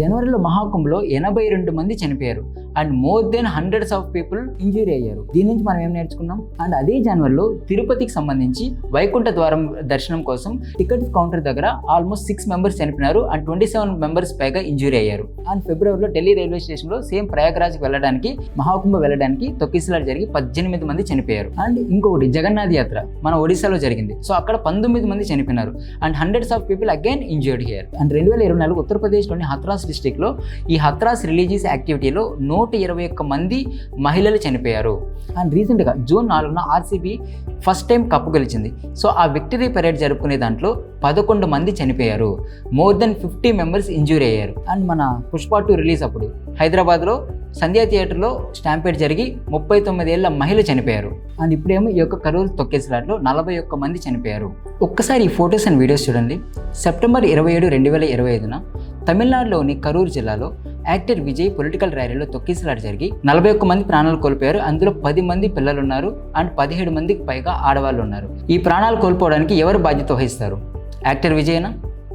జనవరిలో మహాకుంభలో ఎనభై రెండు మంది చనిపోయారు. And more than hundreds of people injury అయ్యారు. దీని నుంచి మనం ఏం నేర్చుకున్నాం? అండ్ అదే జనవరిలో తిరుపతికి సంబంధించి వైకుంఠ ద్వారం దర్శనం కోసం టికెట్ కౌంటర్ దగ్గర ఆల్మోస్ట్ సిక్స్ మెంబర్స్ చనిపోయినారు అండ్ ట్వంటీ సెవెన్ మెంబర్స్ పైగా ఇంజూరీ అయ్యారు. అండ్ ఫిబ్రవరిలో ఢిల్లీ రైల్వే స్టేషన్లో సేమ్ ప్రయాగరాజ్కి వెళ్ళడానికి మహాకుంభ వెళ్ళడానికి తొక్కిసలాడు జరిగి పద్దెనిమిది మంది చనిపోయారు. అండ్ ఇంకొకటి జగన్నాథ్ యాత్ర మన ఒడిశాలో జరిగింది. సో అక్కడ పంతొమ్మిది మంది చనిపోయినారు. And hundreds of people again injured here. And రెండు వేల ఇరవై నాలుగు ఉత్తరప్రదేశ్లోని హత్రాస్ డిస్టిక్లో ఈ హత్రాస్ రిలీజియస్ యాక్టివిటీలో నూట ఇరవై ఒక్క మంది మహిళలు చనిపోయారు. అండ్ రీసెంట్గా జూన్ నాలుగున ఆర్సీబీ ఫస్ట్ టైం కప్పు గెలిచింది. సో ఆ విక్టరీ పరేడ్ జరుపుకునే దాంట్లో పదకొండు మంది చనిపోయారు. More than fifty members injury అయ్యారు. అండ్ మన పుష్ప టూ రిలీజ్ అప్పుడు హైదరాబాద్లో సంధ్యా థియేటర్లో స్టాంపేట్ జరిగి ముప్పై తొమ్మిది ఏళ్ళ మహిళ చనిపోయారు. అండ్ ఇప్పుడేమో ఈ యొక్క కరూరు తొక్కేసలాట్లో నలభై ఒక్క మంది చనిపోయారు. ఒక్కసారి ఈ ఫొటోస్ అండ్ వీడియోస్ చూడండి. సెప్టెంబర్ ఇరవై ఏడు రెండు వేల ఇరవై ఐదున తమిళనాడులోని కరూరు జిల్లాలో యాక్టర్ విజయ్ పొలిటికల్ ర్యాలీలో తొక్కిసలాట జరిగి నలభై ఒక్క మంది ప్రాణాలు కోల్పోయారు. అందులో పది మంది పిల్లలు ఉన్నారు అండ్ పదిహేడు మందికి పైగా ఆడవాళ్ళు ఉన్నారు. ఈ ప్రాణాలు కోల్పోవడానికి ఎవరు బాధ్యత వహిస్తారు? యాక్టర్ విజయనా?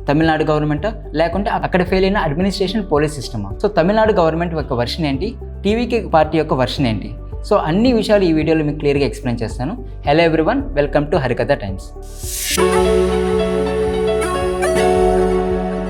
తమిళనాడు గవర్నమెంట్? లేకుంటే అక్కడ ఫెయిల్ అయిన administration police సిస్టమా? So Tamil Nadu government యొక్క వర్షన్ ఏంటి? టీవీకే పార్టీ యొక్క వర్షన్ ఏంటి? సో అన్ని విషయాలు ఈ వీడియోలో మీకు క్లియర్గా ఎక్స్ప్లెయిన్ చేస్తాను. Hello everyone welcome to Harikatha Times.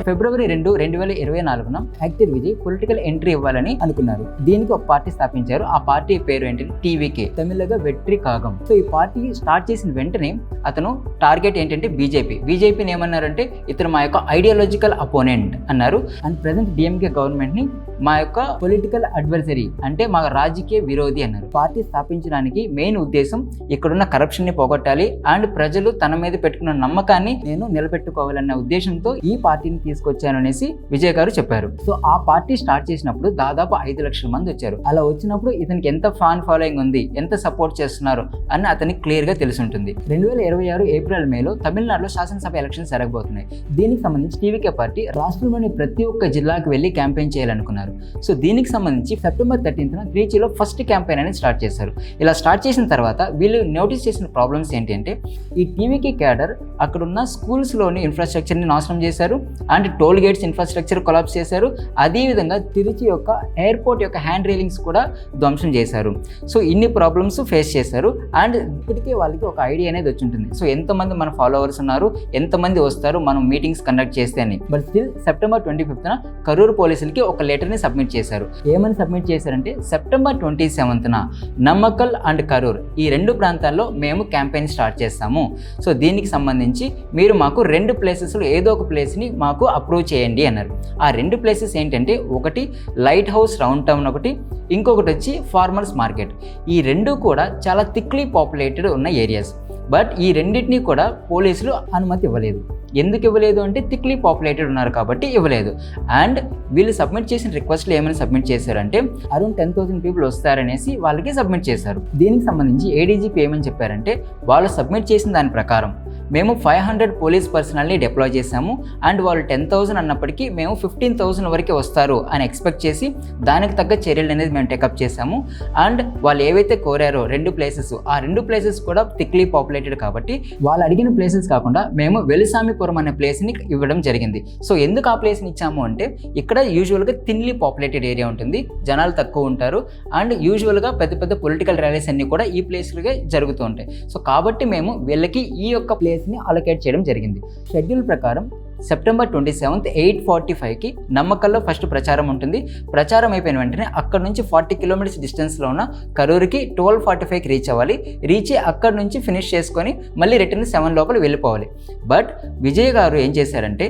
ఫిబ్రవరి రెండు రెండు వేల ఇరవై నాలుగున యాక్టర్ విజయ్ పొలిటికల్ ఎంట్రీ ఇవ్వాలని అనుకున్నారు. దీనికి ఒక పార్టీ స్థాపించారు. ఆ పార్టీ పేరు ఏంటి టీవీకే. తమిళగా వెట్రి కాగం సో ఈ పార్టీ స్టార్ట్ చేసిన వెంటనే అతను టార్గెట్ ఏంటంటే బీజేపీ. బీజేపీని ఏమన్నారంటే ఇతను మా యొక్క ఐడియాలజికల్ అపోనెంట్ అన్నారు. అండ్ ప్రజెంట్ డిఎంకే గవర్నమెంట్ని మా యొక్క పొలిటికల్ అడ్వర్సరీ అంటే మా రాజకీయ విరోధి అన్నారు. పార్టీ స్థాపించడానికి మెయిన్ ఉద్దేశం ఇక్కడున్న కరప్షన్ని పోగొట్టాలి. అండ్ ప్రజలు తన మీద పెట్టుకున్న నమ్మకాన్ని నేను నిలబెట్టుకోవాలన్న ఉద్దేశంతో ఈ పార్టీని తీసుకొచ్చాను అనేసి విజయ్ గారు చెప్పారు. సో ఆ పార్టీ స్టార్ట్ చేసినప్పుడు దాదాపు ఐదు లక్షల మంది వచ్చారు. అలా వచ్చినప్పుడు ఇతనికి ఎంత ఫ్యాన్ ఫాలోయింగ్ ఉంది ఎంత సపోర్ట్ చేస్తున్నారు అని అతనికి క్లియర్గా తెలిసి ఉంటుంది. రెండు వేల ఇరవై ఆరు ఏప్రిల్ మేలో తమిళనాడులో శాసనసభ ఎలక్షన్స్ జరగబోతున్నాయి. దీనికి సంబంధించి టీవీకే పార్టీ రాష్ట్రంలోని ప్రతి ఒక్క జిల్లాకు వెళ్ళి క్యాంపెయిన్ చేయాలనుకున్నారు. సో దీనికి సంబంధించి సెప్టెంబర్ థర్టీన్త్న త్రీచీలో ఫస్ట్ క్యాంపెయిన్ అనేది స్టార్ట్ చేశారు. ఇలా స్టార్ట్ చేసిన తర్వాత వీళ్ళు నోటీస్ చేసిన ప్రాబ్లమ్స్ ఏంటంటే ఈ టీవీకి క్యాడర్ అక్కడున్న స్కూల్స్లోని ఇన్ఫ్రాస్ట్రక్చర్ని నాశనం చేశారు and toll gates infrastructure collapse చేశారు. అదేవిధంగా తిరుచి యొక్క ఎయిర్పోర్ట్ యొక్క హ్యాండ్ రైలింగ్స్ కూడా ధ్వంసం చేశారు. సో ఇన్ని ప్రాబ్లమ్స్ ఫేస్ చేశారు అండ్ ఇప్పటికే వాళ్ళకి ఒక ఐడియా అనేది వచ్చి ఉంటుంది సో ఎంతమంది మన ఫాలోవర్స్ ఉన్నారు ఎంతమంది వస్తారు మనం మీటింగ్స్ కండక్ట్ చేస్తే అని. బట్ స్టిల్ సెప్టెంబర్ ట్వంటీ ఫిఫ్త్న కరూరు పోలీసులకి ఒక లెటర్ని సబ్మిట్ చేశారు. ఏమని సబ్మిట్ చేశారంటే సెప్టెంబర్ ట్వంటీ సెవెంత్న నమ్మకల్ అండ్ కరూర్ ఈ రెండు ప్రాంతాల్లో మేము క్యాంపెయిన్ స్టార్ట్ చేస్తాము. సో దీనికి సంబంధించి మీరు మాకు రెండు ప్లేసెస్లో ఏదో ఒక ప్లేస్ని మాకు అప్రూవ్ చేయండి అన్నారు. ఆ రెండు ప్లేసెస్ ఏంటంటే ఒకటి లైట్ హౌస్ రౌండ్ టౌన్ ఒకటి ఇంకొకటి వచ్చి ఫార్మర్స్ మార్కెట్ ఈ రెండు కూడా చాలా థిక్లీ పాపులేటెడ్ ఉన్న ఏరియాస్ బట్ ఈ రెండింటినీ కూడా పోలీసులు అనుమతి ఇవ్వలేదు. ఎందుకు ఇవ్వలేదు అంటే థిక్లీ పాపులేటెడ్ ఉన్నారు కాబట్టి ఇవ్వలేదు. అండ్ వీళ్ళు సబ్మిట్ చేసిన రిక్వెస్ట్లు ఏమైనా సబ్మిట్ చేశారంటే అరౌండ్ టెన్ థౌసండ్ పీపుల్ వస్తారనేసి వాళ్ళకి సబ్మిట్ చేశారు. దీనికి సంబంధించి ఏడీజీపీ ఏమని చెప్పారంటే వాళ్ళు సబ్మిట్ చేసిన దాని ప్రకారం మేము ఫైవ్ హండ్రెడ్ పోలీస్ పర్సనల్ని డిప్లాయ్ చేశాము అండ్ వాళ్ళు టెన్ థౌసండ్ అన్నప్పటికీ మేము ఫిఫ్టీన్ థౌసండ్ వరకే వస్తారు అని ఎక్స్పెక్ట్ చేసి దానికి తగ్గ చర్యలు అనేది మేము టేకప్ చేశాము. అండ్ వాళ్ళు ఏవైతే కోరారో రెండు ప్లేసెస్ ఆ రెండు ప్లేసెస్ కూడా థిక్లీ పాపులేటెడ్ కాబట్టి వాళ్ళు అడిగిన ప్లేసెస్ కాకుండా మేము వెలిసామిపురం అనే ప్లేస్ని ఇవ్వడం జరిగింది. సో ఎందుకు ఆ ప్లేస్ని ఇచ్చాము అంటే ఇక్కడ యూజువల్గా థిన్లీ పాపులేటెడ్ ఏరియా ఉంటుంది జనాలు తక్కువ ఉంటారు అండ్ యూజువల్గా పెద్ద పెద్ద పొలిటికల్ ర్యాలీస్ అన్నీ కూడా ఈ ప్లేస్లుగా జరుగుతూ ఉంటాయి. సో కాబట్టి మేము వీళ్ళకి ఈ యొక్క ప్లేస్ డేస్ని అలొకేట్ చేయడం జరిగింది. షెడ్యూల్ ప్రకారం September twenty seventh eight forty ఫైవ్కి నమ్మకల్లో ఫస్ట్ ప్రచారం ఉంటుంది. ప్రచారం అయిపోయిన వెంటనే అక్కడ నుంచి ఫార్టీ కిలోమీటర్స్ డిస్టెన్స్లో ఉన్న కరూరుకి ట్వెల్వ్ ఫార్టీ ఫైవ్కి రీచ్ అవ్వాలి. రీచ్ అయ్యి అక్కడ నుంచి ఫినిష్ చేసుకొని మళ్ళీ రిటర్న్ సెవెన్ లోపల వెళ్ళిపోవాలి. బట్ విజయ్ గారు ఏం చేశారంటే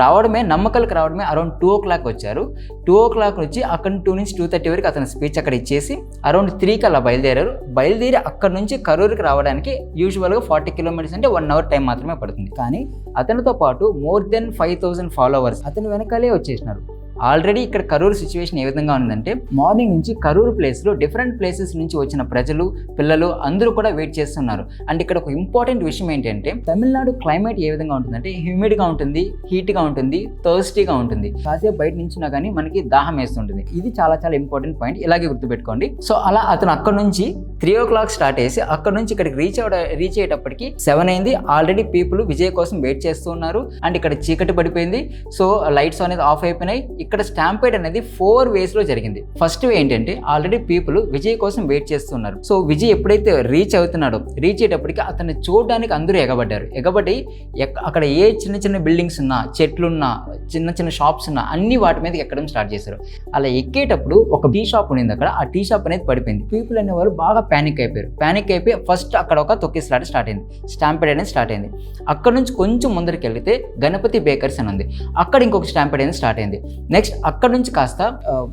రావడమే నమ్మకలకు రావడమే అరౌండ్ టూ ఓ క్లాక్ వచ్చారు. టూ ఓ క్లాక్ నుంచి అక్కడ టూ నుంచి టూ థర్టీ వరకు అతని స్పీచ్ అక్కడ ఇచ్చేసి అరౌండ్ త్రీకి అలా బయలుదేరారు. బయలుదేరి అక్కడ నుంచి కరూరుకి రావడానికి యూజువల్గా ఫార్టీ కిలోమీటర్స్ అంటే వన్ అవర్ టైం మాత్రమే పడుతుంది. కానీ అతనితో పాటు more than five thousand followers అతని వెనకాలే వచ్చేసినారు. ఆల్రెడీ ఇక్కడ కరూరు సిచ్యువేషన్ ఏ విధంగా ఉందంటే మార్నింగ్ నుంచి కరూరు ప్లేస్లో డిఫరెంట్ ప్లేసెస్ నుంచి వచ్చిన ప్రజలు పిల్లలు అందరూ కూడా వెయిట్ చేస్తున్నారు. అండ్ ఇక్కడ ఒక ఇంపార్టెంట్ విషయం ఏంటంటే తమిళనాడు క్లైమేట్ ఏ విధంగా ఉంటుందంటే హ్యూమిడ్గా ఉంటుంది హీట్గా ఉంటుంది థర్స్టీగా ఉంటుంది. కాసేపు బయట నుంచినా కానీ మనకి దాహం వేస్తుంటుంది. ఇది చాలా చాలా ఇంపార్టెంట్ పాయింట్. ఇలాగే గుర్తుపెట్టుకోండి. సో అలా అతను అక్కడ నుంచి త్రీ ఓ క్లాక్ స్టార్ట్ చేసి అక్కడ నుంచి ఇక్కడికి రీచ్ అవడ రీచ్ అయ్యేటప్పటికి సెవెన్ అయింది. ఆల్రెడీ పీపుల్ విజయ్ కోసం వెయిట్ చేస్తూ ఉన్నారు. అండ్ ఇక్కడ చీకటి పడిపోయింది. సో లైట్స్ అనేది ఆఫ్ అయిపోయినాయి. ఇక్కడ స్టాంపేడ్ అనేది ఫోర్ వేస్లో జరిగింది. ఫస్ట్ వే ఏంటంటే ఆల్రెడీ పీపుల్ విజయ్ కోసం వెయిట్ చేస్తున్నారు. సో విజయ్ ఎప్పుడైతే రీచ్ అవుతున్నాడో రీచ్ అయ్యేటప్పటికి అతన్ని చూడడానికి అందరూ ఎగబడ్డారు. ఎగబడి ఎక్క- అక్కడ ఏ చిన్న చిన్న బిల్డింగ్స్ ఉన్నా చెట్లున్నా చిన్న చిన్న షాప్స్ ఉన్నా అన్ని వాటి మీద ఎక్కడం స్టార్ట్ చేశారు. అలా ఎక్కేటప్పుడు ఒక టీ షాప్ ఉండింది అక్కడ. ఆ టీ షాప్ అనేది పడిపోయింది. పీపుల్ అనేవారు బాగా ప్యానిక్ అయిపోయారు. ప్యానిక్ అయిపోయి ఫస్ట్ అక్కడ ఒక తొక్కిసలాట స్టార్ట్ అయింది. స్టాంపేడ్ అనేది స్టార్ట్ అయింది. అక్కడ నుంచి కొంచెం ముందరికి వెళ్తే గణపతి బేకర్స్ అని ఉంది. అక్కడ ఇంకొక స్టాంపేడ్ అనేది స్టార్ట్ అయింది. నెక్స్ట్ అక్కడ నుంచి కాస్త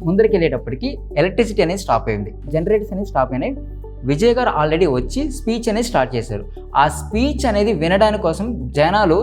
ముందరికి వెళ్ళేటప్పటికి ఎలక్ట్రిసిటీ అనేది స్టాప్ అయింది. జనరేటర్స్ అనేది స్టాప్ అయినాయి. విజయ్ గారు ఆల్రెడీ వచ్చి స్పీచ్ అనేది స్టార్ట్ చేశారు. ఆ స్పీచ్ అనేది వినడానికి కోసం జనాలు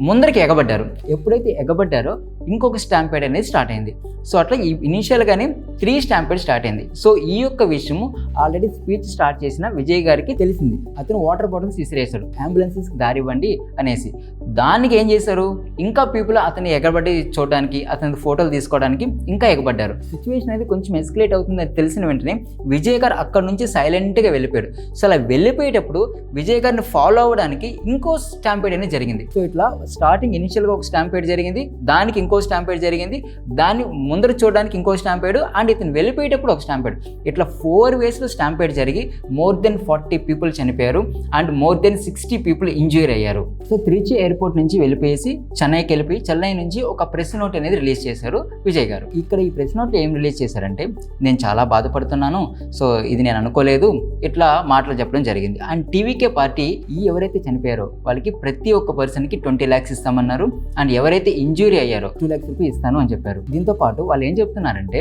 ముందరికి ఎగబడ్డారు. ఎప్పుడైతే ఎగబడ్డారో ఇంకొక స్టాంపేడ్ అనేది స్టార్ట్ అయింది. సో అట్లా ఈ ఇనీషియల్గానే త్రీ స్టాంపేడ్ స్టార్ట్ అయింది. సో ఈ యొక్క విషయము ఆల్రెడీ స్పీచ్ స్టార్ట్ చేసిన విజయ్ గారికి తెలిసింది. అతను వాటర్ బాటిల్స్ విసిరేశాడు. అంబులెన్సెస్కి దారివ్వండి అనేసి. దానికి ఏం చేశారు? ఇంకా పీపుల్ అతన్ని ఎగబడి చూడడానికి అతని ఫోటోలు తీసుకోవడానికి ఇంకా ఎగబడ్డారు. సిచ్యువేషన్ అనేది కొంచెం ఎస్కలేట్ అవుతుందని తెలిసిన వెంటనే విజయ్ గారు అక్కడ నుంచి సైలెంట్గా వెళ్ళిపోయాడు సో అలా వెళ్ళిపోయేటప్పుడు విజయ్ గారిని ఫాలో అవ్వడానికి ఇంకో స్టాంపేడ్ అనేది జరిగింది. సో ఇట్లా స్టార్టింగ్ ఇనిషియల్గా ఒక స్టాంపేడ్ జరిగింది దానికి ఇంకో స్టాంపేడ్ జరిగింది దాన్ని ముందర చూడడానికి ఇంకో స్టాంపేడ్ అండ్ ఇతను వెళ్ళిపోయేటప్పుడు ఒక స్టాంపేడ్ ఇట్లా ఫోర్ వేస్లో స్టాంపేడ్ జరిగి మోర్ దెన్ ఫార్టీ పీపుల్ చనిపోయారు and more than sixty people injure అయ్యారు. సో త్రిచి ఎయిర్పోర్ట్ నుంచి వెళ్ళిపోయేసి చెన్నైకి వెళ్ళిపోయి చెన్నై నుంచి ఒక ప్రెస్ నోట్ అనేది రిలీజ్ చేశారు విజయ్ గారు. ఇక్కడ ఈ ప్రెస్ నోట్ ఏం రిలీజ్ చేశారంటే నేను చాలా బాధపడుతున్నాను సో ఇది నేను అనుకోలేదు ఇట్లా మాటలు చెప్పడం జరిగింది. అండ్ టీవీకే పార్టీ ఈ ఎవరైతే చనిపోయారో వాళ్ళకి ప్రతి ఒక్క పర్సన్కి ట్వంటీ ల్యాక్స్ ఇస్తామన్నారు. అండ్ ఎవరైతే ఇంజూరీ అయ్యారో టూ ల్యాక్స్ రూపీ ఇస్తాను అని చెప్పారు. దీంతో పాటు వాళ్ళు ఏం చెప్తున్నారంటే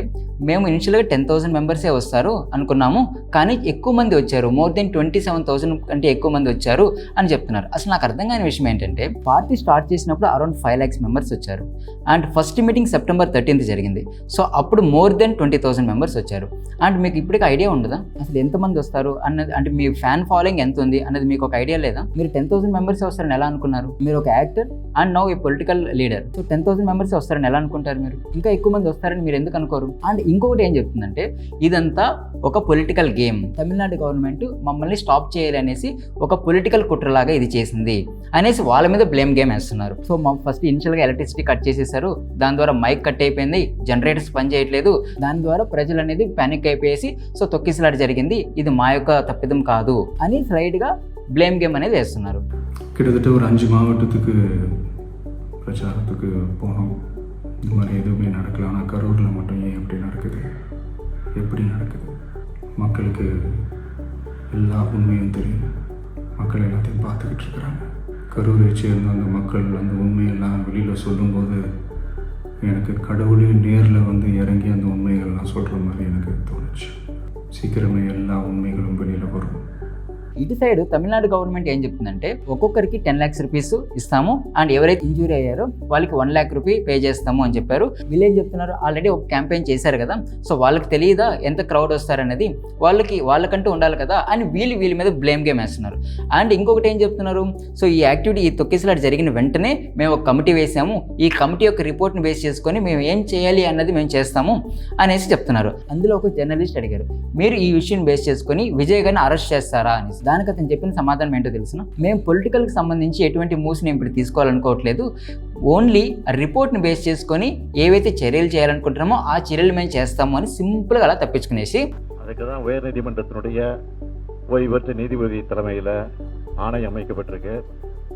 మేము ఇనిషియల్గా టెన్ థౌసండ్ మెంబర్సే వస్తారు అనుకున్నాము కానీ ఎక్కువ మంది వచ్చారు. More than twenty seven thousand కంటే ఎక్కువ మంది వచ్చారు అని చెప్తున్నారు. అసలు నాకు అర్థం కాని విషయం ఏంటంటే పార్టీ స్టార్ట్ చేసినప్పుడు అరౌండ్ ఫైవ్ ల్యాక్స్ మెంబర్స్ వచ్చారు. And first meeting September thirteenth జరిగింది. సో అప్పుడు more than twenty thousand members వచ్చారు. అండ్ మీకు ఇప్పటికీ ఐడియా ఉండదా? అసలు ఎంతమంది వస్తారు? అన్నది అంటే మీ ఫ్యాన్ ఫాలోయింగ్ ఎంత ఉంది? అన్నది మీకు ఒక ఐడియా లేదా? మీరు టెన్ థౌసండ్ మెంబర్స్ వస్తారని ఎలా అనుకున్నారు? మీరు ఒక actor and now a political leader. So ten thousand members వస్తారని ఎలా అనుకుంటారు మీరు? ఇంకా ఎక్కువ మంది వస్తారని మీరు ఎందుకు అనుకోరు? అండ్ ఇంకొకటి ఏం చెప్తుందంటే ఇదంతా ఒక పొలిటికల్ గేమ్. తమిళనాడు గవర్నమెంట్ మమ్మల్ని స్టాప్ చేయాలి అనేసి ఒక పొలిటికల్ కుట్రలాగా ఇది చేసింది. అనేసి వాళ్ళ మీద బ్లేమ్ గేమ్ వేస్తున్నారు సో మా ఫస్ట్ ఇనిషియల్గా ఎలక్ట్రిసిటీ కట్ చేసేసారు దాని ద్వారా మైక్ కట్ అయిపోయింది జనరేటర్స్ పని చేయట్లేదు దాని ద్వారా ప్రజలు అనేది ప్యానిక్ అయిపోయేసి సో తొక్కిసలాట జరిగింది ఇది మా యొక్క తప్పిదం కాదు అని స్లైడ్గా బ్లేమ్ గేమ్ అనేది వేస్తున్నారు கிட்டத்தட்ட ஒரு அஞ்சு மாவட்டத்துக்கு பிரச்சாரத்துக்கு போனோம் இந்த மாதிரி எதுவுமே நடக்கல ஆனால் கரூரில் மட்டும் ஏன் இப்படி நடக்குது எப்படி நடக்குது மக்களுக்கு எல்லா உண்மையும் தெரியும் மக்கள் எல்லாத்தையும் பார்த்துக்கிட்டு இருக்கிறாங்க கரூரை சேர்ந்த அந்த மக்கள் அந்த உண்மையெல்லாம் வெளியில் சொல்லும்போது எனக்கு கடவுளே நேரில் வந்து இறங்கி அந்த உண்மைகள்லாம் சொல்கிற மாதிரி எனக்கு தோணுச்சு. சீக்கிரமே எல்லா உண்மைகளும் வெளியில் வரும். ఇటు సైడ్ తమిళనాడు గవర్నమెంట్ ఏం చెప్తుందంటే ఒక్కొక్కరికి టెన్ ల్యాక్స్ రూపీస్ ఇస్తాము. అండ్ ఎవరైతే ఇంజూరీ అయ్యారో వాళ్ళకి వన్ ల్యాక్ రూపీ పే చేస్తాము అని చెప్పారు. వీళ్ళు ఏం చెప్తున్నారు ఆల్రెడీ ఒక క్యాంపెయిన్ చేశారు కదా. సో వాళ్ళకి తెలియదా ఎంత క్రౌడ్ వస్తారనేది? వాళ్ళకి వాళ్ళకంటూ ఉండాలి కదా అని వీళ్ళు వీళ్ళ మీద బ్లేమ్ గేమ్ వేస్తున్నారు. అండ్ ఇంకొకటి ఏం చెప్తున్నారు సో ఈ యాక్టివిటీ ఈ తొక్కిసలాట జరిగిన వెంటనే మేము ఒక కమిటీ వేసాము. ఈ కమిటీ యొక్క రిపోర్ట్ని బేస్ చేసుకొని మేము ఏం చేయాలి అన్నది మేము చేస్తాము అనేసి చెప్తున్నారు. అందులో ఒక జర్నలిస్ట్ అడిగారు మీరు ఈ విషయం బేస్ చేసుకొని విజయ్ గారిని అరెస్ట్ చేస్తారా అని దానికి అతను చెప్పిన సమాధానం ఏంటో తెలుసిన? మేము పొలిటికల్కి సంబంధించి ఎటువంటి మూవ్స్ని ఇప్పుడు తీసుకోవాలనుకోవట్లేదు. ఓన్లీ రిపోర్ట్ని బేస్ చేసుకొని ఏవైతే చర్యలు చేయాలనుకుంటున్నామో ఆ చర్యలు మేము చేస్తామో అని సింపుల్గా అలా తప్పించుకునేసి. அதுக்கு தான் உயர் நீதிபதி தலைமையில் ஆணையம் அமைக்கப்பட்டிருக்கு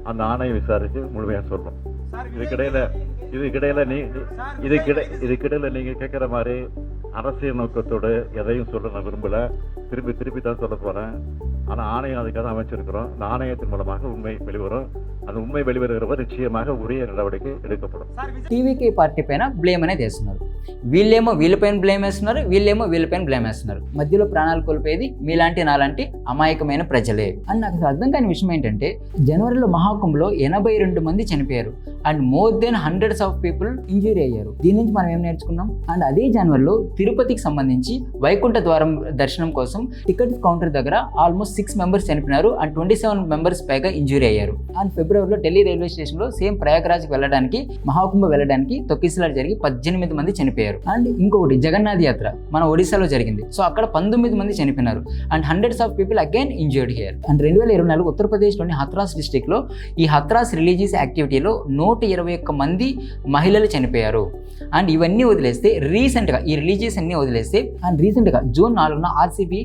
அந்த ஆணையம் விசாரித்து முழுமையாக சொல்லணும் இதுக்கிடையில் இதுக்கிடையில் நீ இதுக்கிட இதுக்கிடையில் நீங்கள் கேட்குற மாதிரி அரசியல் நோக்கத்தோடு எதையும் சொல்ல நான் விரும்பலை திருப்பி திருப்பி தான் சொல்ல போகிறேன் ஆனால் ஆணையம் அதுக்காக தான் அமைச்சிருக்கிறோம். இந்த ஆணையத்தின் மூலமாக உண்மை வெளிவரும். அந்த உண்மை வெளிவருகிறப்ப நிச்சயமாக உரிய நடவடிக்கை எடுக்கப்படும் టీవీకే పార్టీ పైన బ్లేమ్ అనేది వేస్తున్నారు వీళ్ళేమో వీళ్ళపైన బ్లేమ్ వేస్తున్నారు వీళ్ళేమో వీళ్ళపైన బ్లేమ్ వేస్తున్నారు మధ్యలో ప్రాణాలు కోల్పోయేది మీలాంటి నాలాంటి అమాయకమైన ప్రజలే అని నాకు అసలు అర్థం కాని విషయం ఏంటంటే జనవరిలో మహాకుంభలో ఎనభై రెండు మంది చనిపోయారు and more than hundreds of people injury అయ్యారు దీని నుంచి మనం ఏం నేర్చుకున్నాం అండ్ అదే జనవరిలో తిరుపతికి సంబంధించి వైకుంఠ ద్వారం దర్శనం కోసం టికెట్ కౌంటర్ దగ్గర ఆల్మోస్ట్ సిక్స్ మెంబర్స్ చనిపోయినారు అండ్ ట్వంటీ సెవెన్ మెంబర్స్ పైగా ఇంజూరీ అయ్యారు అండ్ ఫిబ్రవరి ఫిబ్రవరిలో ఢిల్లీ రైల్వే స్టేషన్లో సేమ్ ప్రయాగరాజ్కి వెళ్ళడానికి మహాకుంభ వెళ్ళడానికి తొక్కిసలాడు జరిగి పద్దెనిమిది మంది చనిపోయారు. అండ్ ఇంకొకటి జగన్నాథ్ యాత్ర మన ఒడిశాలో జరిగింది. సో అక్కడ పంతొమ్మిది మంది చనిపోయినారు. And hundreds of people again injured here and రెండు వేల ఇరవై నాలుగు ఉత్తరప్రదేశ్లోని హత్రాస్ డిస్టిక్లో ఈ హత్రాస్ రిలీజియస్ యాక్టివిటీలో నూట ఇరవై ఒక్క మంది మహిళలు చనిపోయారు. అండ్ ఇవన్నీ వదిలేస్తే రీసెంట్గా ఈ రిలీజియస్ అన్నీ వదిలేస్తే అండ్ రీసెంట్గా జూన్ నాలుగున ఆర్సీబీ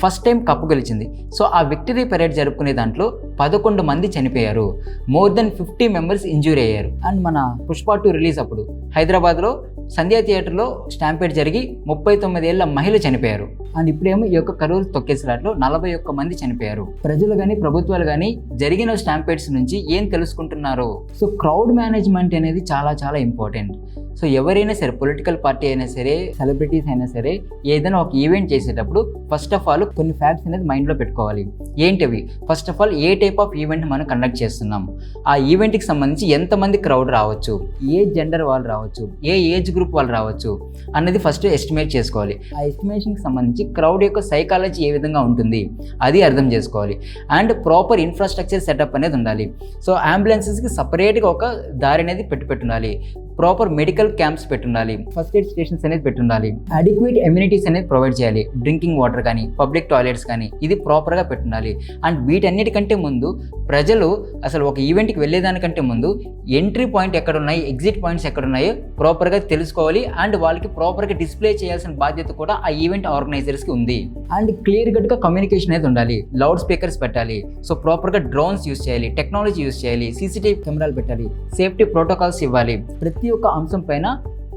ఫస్ట్ టైం కప్పు గెలిచింది. సో ఆ విక్టరీ పెరేడ్ జరుపుకునే దాంట్లో పదకొండు మంది చనిపోయారు. More than fifty members injury అయ్యారు. అండ్ మన పుష్ప టూ రిలీజ్ అప్పుడు హైదరాబాద్లో సంధ్యా థియేటర్లో స్టాంపేట్ జరిగి ముప్పై తొమ్మిది ఏళ్ళ మహిళ చనిపోయారు. అండ్ ఇప్పుడేమో ఈ యొక్క కరూరు తొక్కేసలాట్లో నలభై ఒక్క మంది చనిపోయారు. ప్రజలు కానీ ప్రభుత్వాలు కానీ జరిగిన స్టాంపేట్స్ నుంచి ఏం తెలుసుకుంటున్నారు? సో క్రౌడ్ మేనేజ్మెంట్ అనేది చాలా చాలా ఇంపార్టెంట్. సో ఎవరైనా సరే పొలిటికల్ పార్టీ అయినా సరే సెలబ్రిటీస్ అయినా సరే ఏదైనా ఒక ఈవెంట్ చేసేటప్పుడు ఫస్ట్ ఆఫ్ ఆల్ కొన్ని ఫ్యాక్ట్స్ అనేది మైండ్లో పెట్టుకోవాలి. ఏంటివి? First of all a type of event మనం కండక్ట్ చేస్తున్నాం? ఆ ఈవెంట్కి సంబంధించి ఎంతమంది క్రౌడ్ రావచ్చు? ఏ జెండర్ వాళ్ళు రావచ్చు? ఏ ఏజ్ గ్రూప్ వాళ్ళు రావచ్చు? అన్నది ఫస్ట్ ఎస్టిమేట్ చేసుకోవాలి. ఆ ఎస్టిమేషన్కి సంబంధించి క్రౌడ్ యొక్క సైకాలజీ ఏ విధంగా ఉంటుంది? అది అర్థం చేసుకోవాలి. అండ్ ప్రాపర్ ఇన్ఫ్రాస్ట్రక్చర్ సెటప్ అనేది ఉండాలి. సో అంబులెన్సెస్కి సపరేట్గా ఒక దారి అనేది పెట్టి పెట్టుండాలి ప్రాపర్ మెడికల్ క్యాంప్స్ పెట్టుండాలి. ఫస్ట్ ఎయిడ్ స్టేషన్స్ అనేది పెట్టుండాలి. అడిక్వేట్ ఎమ్యూనిటీస్ అనేది ప్రొవైడ్ చేయాలి. డ్రింకింగ్ వాటర్ కానీ పబ్లిక్ టాయిలెట్స్ కానీ ఇది ప్రాపర్గా పెట్టుండాలి. అండ్ వీటన్నిటికంటే ముందు ప్రజలు అసలు ఒక ఈవెంట్కి వెళ్ళేదానికంటే ముందు ఎంట్రీ పాయింట్ ఎక్కడ ఉన్నాయి ఎగ్జిట్ పాయింట్స్ ఎక్కడ ఉన్నాయో ప్రాపర్గా తెలుసుకోవాలి. అండ్ వాళ్ళకి ప్రాపర్గా డిస్ప్లే చేయాల్సిన బాధ్యత కూడా ఆ ఈవెంట్ ఆర్గనైజర్స్కి ఉంది. అండ్ క్లియర్ కట్గా కమ్యూనికేషన్ అనేది ఉండాలి. లౌడ్ స్పీకర్స్ పెట్టాలి. సో ప్రాపర్గా డ్రోన్స్ యూస్ చేయాలి టెక్నాలజీ యూస్ చేయాలి సీసీటీవీ కెమెరాలు పెట్టాలి సేఫ్టీ ప్రోటోకాల్స్ ఇవ్వాలి. ప్రతి ఒక్క అంశం పైన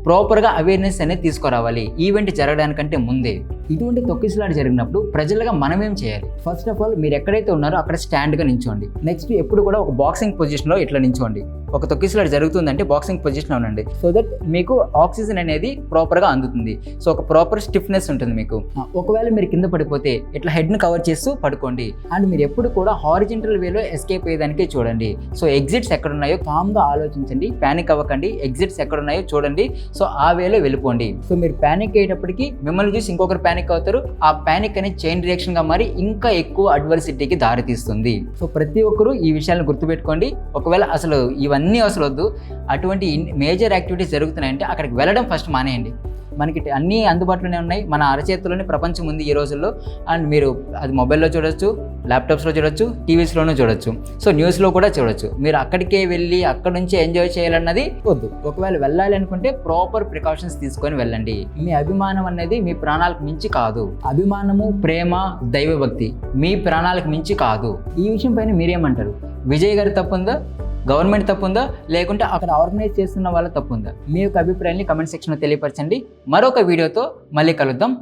ప్రాపర్గా అవేర్నెస్ అనేది తీసుకురావాలి. ఈవెంట్ జరగడానికంటే ముందే. ఇటువంటి తొక్కిసలాట జరిగినప్పుడు ప్రజలుగా మనం ఏం చేయాలి? ఫస్ట్ ఆఫ్ ఆల్ మీరు ఎక్కడైతే ఉన్నారో అక్కడ స్టాండ్గా నించోండి. నెక్స్ట్ ఎప్పుడు కూడా ఒక బాక్సింగ్ పొజిషన్లో ఇట్లా నించోండి. ఒక తొక్కిసలాట జరుగుతుందంటే బాక్సింగ్ పొజిషన్లో ఉండండి సో దట్ మీకు ఆక్సిజన్ అనేది ప్రాపర్గా అందుతుంది. సో ఒక ప్రాపర్ స్టిఫ్నెస్ ఉంటుంది మీకు. ఒకవేళ మీరు కింద పడిపోతే ఇట్లా హెడ్ని కవర్ చేస్తూ పడుకోండి. అండ్ మీరు ఎప్పుడు కూడా హారిజెంటల్ వేలో ఎస్కేప్ అయ్యేదానికే చూడండి. సో ఎగ్జిట్స్ ఎక్కడ ఉన్నాయో కామ్గా ఆలోచించండి ప్యానిక్ అవ్వకండి. ఎగ్జిట్స్ ఎక్కడ ఉన్నాయో చూడండి. సో ఆ వేలో వెళ్ళిపోండి. సో మీరు ప్యానిక్ అయ్యేటప్పటికి మిమ్మల్ని చూసి ఇంకొకరు ప్యానిక్ అవుతారు. ఆ ప్యానిక్ అనేది చైన్ రియాక్షన్గా మారి ఇంకా ఎక్కువ అడ్వర్సిటీకి దారితీస్తుంది సో ప్రతి ఒక్కరూ ఈ విషయాలను గుర్తుపెట్టుకోండి. ఒకవేళ అసలు ఇవన్నీ అసలు వద్దు అటువంటి మేజర్ యాక్టివిటీస్ జరుగుతున్నాయంటే అక్కడికి వెళ్ళడం ఫస్ట్ మానేయండి. మనకి అన్నీ అందుబాటులోనే ఉన్నాయి. మన అరచేతిలోనే ప్రపంచం ఉంది ఈ రోజుల్లో. అండ్ మీరు అది మొబైల్లో చూడొచ్చు ల్యాప్టాప్స్లో చూడొచ్చు టీవీస్లోనూ చూడొచ్చు. సో న్యూస్లో కూడా చూడొచ్చు. మీరు అక్కడికే వెళ్ళి అక్కడ నుంచి ఎంజాయ్ చేయాలన్నది వద్దు. ఒకవేళ వెళ్ళాలి అనుకుంటే ప్రాపర్ ప్రికాషన్స్ తీసుకొని వెళ్ళండి. మీ అభిమానం అనేది మీ ప్రాణాలకు మించి కాదు. అభిమానము ప్రేమ దైవభక్తి మీ ప్రాణాలకు మించి కాదు. ఈ విషయం పైన మీరేమంటారు? విజయ్ గారి తప్పుందా గవర్నమెంట్ తప్పుందా? లేకుంటే అక్కడ ఆర్గనైజ్ చేస్తున్న వాళ్ళ తప్పుందా? మీ యొక్క అభిప్రాయాన్ని కమెంట్ సెక్షన్లో తెలియపరచండి. మరొక వీడియోతో మళ్ళీ కలుద్దాం.